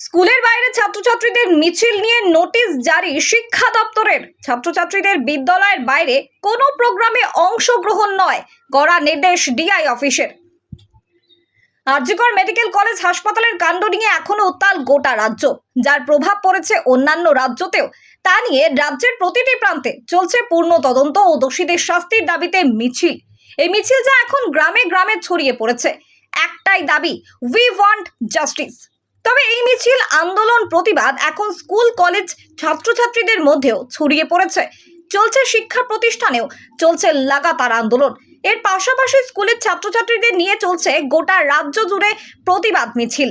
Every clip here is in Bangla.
স্কুলের বাইরে ছাত্রছাত্রীদের মিছিল নিয়ে নোটিশ জারি শিক্ষা দপ্তরের। ছাত্রছাত্রীদের বিদ্যালয়ের বাইরে কোনো প্রোগ্রামে অংশগ্রহণ নয় করা নির্দেশ ডিআই অফিসের। আরজিকর মেডিকেল কলেজ হাসপাতালের কাণ্ড নিয়ে এখনও উত্তাল গোটা রাজ্য, যার প্রভাব পড়েছে অন্যান্য রাজ্যতেও। তা নিয়ে রাজ্যের প্রতিটি প্রান্তে চলছে পূর্ণ তদন্ত ও দোষীদের শাস্তির দাবিতে মিছিল। এই মিছিল যা এখন গ্রামে গ্রামে ছড়িয়ে পড়েছে। একটাই দাবি উই ওয়ান্ট জাস্টিস তবে এই মিছিল, আন্দোলন, প্রতিবাদ এখন স্কুল, কলেজ ছাত্রছাত্রীদের মধ্যেও ছড়িয়ে পড়েছে। চলছে শিক্ষা প্রতিষ্ঠানেও চলছে লাগাতার আন্দোলন। এর পাশাপাশি স্কুলের ছাত্রছাত্রীদের নিয়ে চলছে গোটা রাজ্য জুড়ে প্রতিবাদ মিছিল।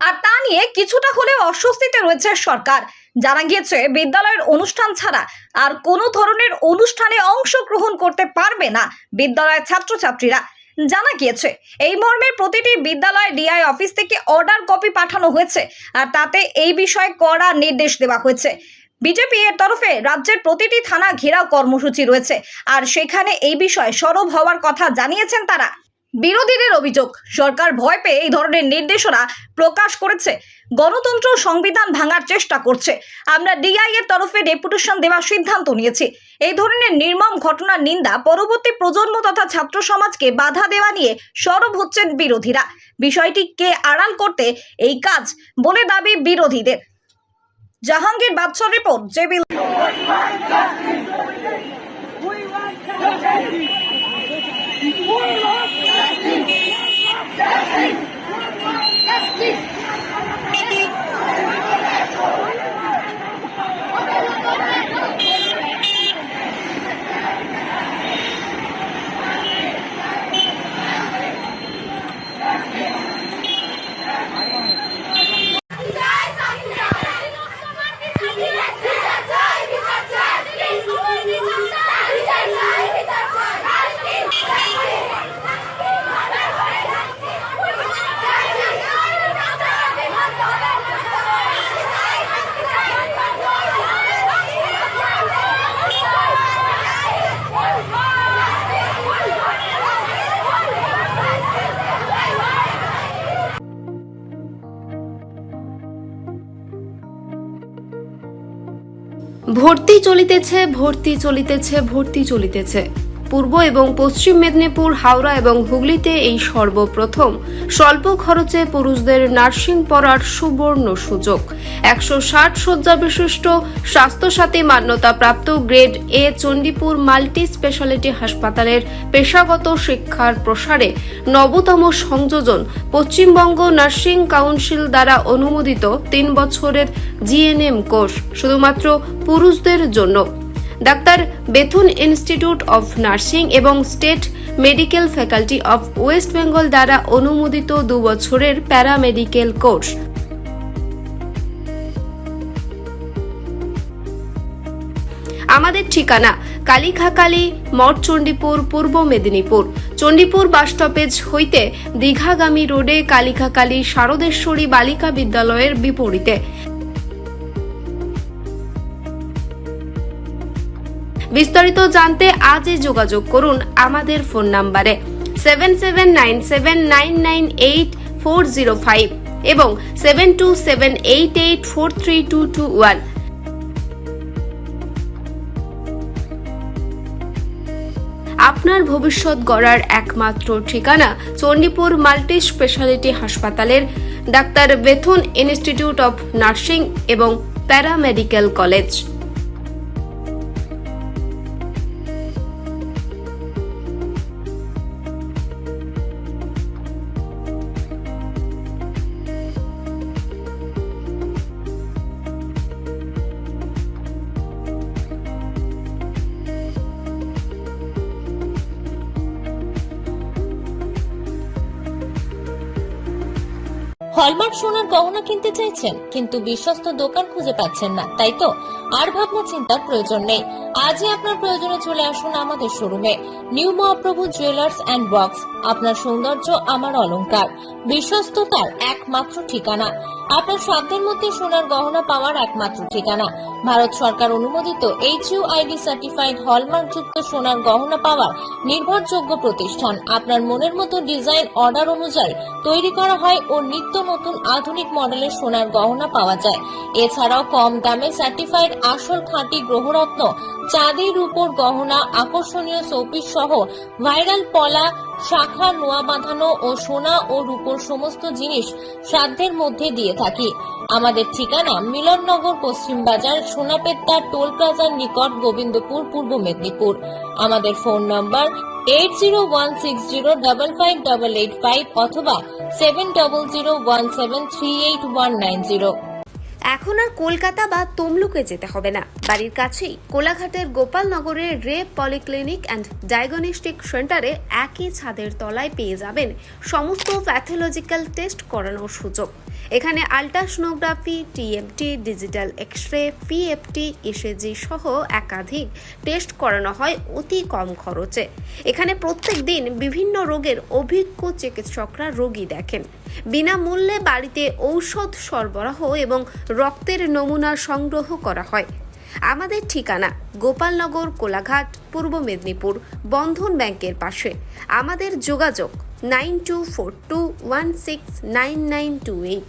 আর তা নিয়ে কিছুটা হলেও অস্বস্তিতে রয়েছে সরকার। জানা গিয়েছে, বিদ্যালয়ের অনুষ্ঠান ছাড়া আর কোনো ধরনের অনুষ্ঠানে অংশগ্রহণ করতে পারবে না বিদ্যালয়ের ছাত্রছাত্রীরা। জানা গিয়েছে, এই মর্মে প্রতিটি বিদ্যালয় ডিআই অফিস থেকে অর্ডার কপি পাঠানো হয়েছে আর তাতে এই বিষয়ে কড়া নির্দেশ দেওয়া হয়েছে। বিজেপি এর তরফে রাজ্যের প্রতিটি থানা ঘেরাও কর্মসূচি রয়েছে আর সেখানে এই বিষয়ে সরব হওয়ার কথা জানিয়েছেন তারা। বিরোধীদের অভিযোগ। সরকার ভয় পেয়ে এই ধরনের নির্দেশনা প্রকাশ করেছে। গণতন্ত্র সংবিধান ভাঙার চেষ্টা করছে। আমরা ডিআই এর তরফে ডেপুটেশন দেওয়ার সিদ্ধান্ত নিয়েছি। এই ধরনের নির্মম ঘটনার নিন্দা পরবর্তী প্রজন্ম তথা ছাত্র সমাজকে বাধা দেওয়া নিয়ে সরব হচ্ছেন বিরোধীরা। বিষয়টিকে আড়াল করতে এই কাজ বলে দাবি বিরোধীদের। জাহাঙ্গীর বাদশাহ রিপোর্ট, জেবিল। Jai Hind! ভর্তি চলিতেছে ভর্তি চলিতেছে ভর্তি চলিতেছে। পূর্ব এবং পশ্চিম মেদিনীপুর, হাওড়া এবং হুগলিতে এই সর্বপ্রথম। স্বল্প খরচে পুরুষদের নার্সিং পড়ার সুবর্ণ সুযোগ। একশো ষাট শয্যা বিশিষ্ট Swasthya Sathi মান্যতাপ্রাপ্ত grade A Chandipur multi speciality হাসপাতালের পেশাগত শিক্ষার প্রসারে নবতম সংযোজন পশ্চিমবঙ্গ নার্সিং কাউন্সিল দ্বারা অনুমোদিত তিন বছরের জিএনএম কোর্স, শুধুমাত্র পুরুষদের জন্য। Doctor Bethune institute of nursing এবং state medical faculty of West Bengal দ্বারা অনুমোদিত দু বছরের প্যারামেডিকেল কোর্স। আমাদের ঠিকানা কালীখাকালী, মঠ চণ্ডীপুর, পূর্ব মেদিনীপুর। চণ্ডীপুর বাসস্টপেজ হইতে দীঘাগামী রোডে কালীখাকালী শারদেশ্বরী বালিকা বিদ্যালয়ের বিপরীতে। বিস্তারিত জানতে আজই যোগাযোগ করুন আমাদের ফোন নাম্বারে seven seven nine seven nine nine eight four zero five এবং seven two seven eight eight four three two two one. আপনার ভবিষ্যৎ গড়ার একমাত্র ঠিকানা চণ্ডীপুর মাল্টি স্পেশালিটি হাসপাতালের Doctor Bethune Institute of Nursing এবং প্যারামেডিক্যাল কলেজ। হলমার্ক সোনার গহনা কিনতে চাইছেন কিন্তু বিশ্বস্ত দোকান খুঁজে পাচ্ছেন না তাই তো? আর ভাবনা চিন্তার প্রয়োজন নেই। আজই আপনার প্রয়োজনে চলে আসুন আমাদের শোরুমে। New Mahaprabhu jewellers and box, আপনার সৌন্দর্য, আমার অলংকার। বিশ্বস্ততার একমাত্র ঠিকানা। আপনার সাধ্যের মধ্যে সোনার গহনা পাওয়ার একমাত্র ঠিকানা। ভারত সরকার অনুমোদিত H U ID certified hallmark যুক্ত সোনার গহনা পাওয়ার নির্ভরযোগ্য প্রতিষ্ঠান। আপনার মনের মতো ডিজাইন অর্ডার অনুযায়ী তৈরি করা হয় ও নিত্য নতুন আধুনিক মডেলের সোনার গহনা পাওয়া যায়। এছাড়াও কম দামে সার্টিফাইড আসল খাঁটি গ্রহরত্ন চাঁদির উপর গহনা, আকর্ষণীয় শোপিস সহ ভাইরাল পলা, শাখা, নোয়া বাঁধানো ও সোনা ও রূপোর সমস্ত জিনিস সাধ্যের মধ্যে দিয়ে থাকি। আমাদের ঠিকানা মিলননগর, পশ্চিম বাজার সোনাপেত্তা টোল প্লাজার নিকট, গোবিন্দপুর, পূর্ব মেদিনীপুর। আমাদের phone number eight zero one six zero double five double eight five অথবা seven double zero one seven three eight one nine zero. এখন আর কলকাতা বা তমলুকে যেতে হবে না। বাড়ির কাছেই কোলাঘাটের গোপালনগরের রে পলিক্লিনিক অ্যান্ড ডায়াগনস্টিক সেন্টারে একই ছাদের তলায় পেয়ে যাবেন সমস্ত প্যাথোলজিক্যাল টেস্ট করানোর সুযোগ। এখানে ultrasonography TMT digital X ray PFT ECG সহ একাধিক টেস্ট করানো হয় অতি কম খরচে। এখানে প্রত্যেক দিন বিভিন্ন রোগের অভিজ্ঞ চিকিৎসকরা রোগী দেখেন। বিনামূল্যে বাড়িতে ঔষধ সরবরাহ এবং রক্তের নমুনা সংগ্রহ করা হয়। আমাদের ঠিকানা গোপালনগর, কোলাঘাট, পূর্ব মেদিনীপুর, বন্ধন ব্যাংকের পাশে। আমাদের যোগাযোগ nine two four two one six nine nine two eight.